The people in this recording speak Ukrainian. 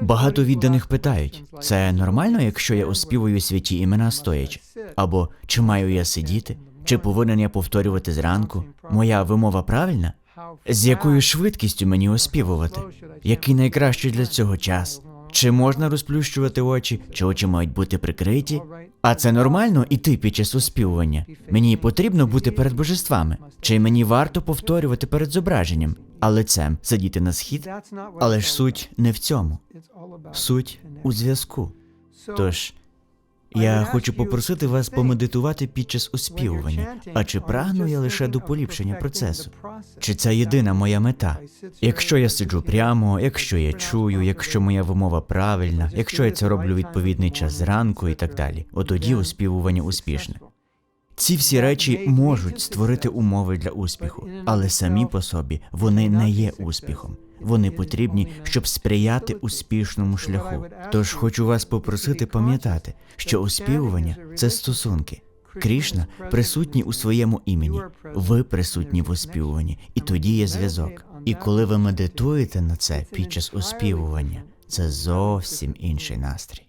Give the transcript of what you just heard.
Багато відданих питають: це нормально, якщо я оспівую святі імена стоячи? Або чи маю я сидіти? Чи повинен я повторювати зранку? Моя вимова правильна? З якою швидкістю мені оспівувати? Який найкращий для цього час? Чи можна розплющувати очі, чи очі мають бути прикриті? А це нормально іти під час оспівування? Мені потрібно бути перед божествами? Чи мені варто повторювати перед зображенням, а лицем сидіти на схід? Але ж суть не в цьому. Суть у зв'язку. Тож я хочу попросити вас помедитувати під час оспівування. А чи прагну я лише до поліпшення процесу? Чи це єдина моя мета? Якщо я сиджу прямо, якщо я чую, якщо моя вимова правильна, якщо я це роблю відповідний час зранку і так далі, от тоді оспівування успішне. Ці всі речі можуть створити умови для успіху, але самі по собі вони не є успіхом. Вони потрібні, щоб сприяти успішному шляху. Тож хочу вас попросити пам'ятати, що оспівування це стосунки. Крішна присутній у своєму імені, ви присутні в оспівуванні, і тоді є зв'язок. І коли ви медитуєте на це під час оспівування, це зовсім інший настрій.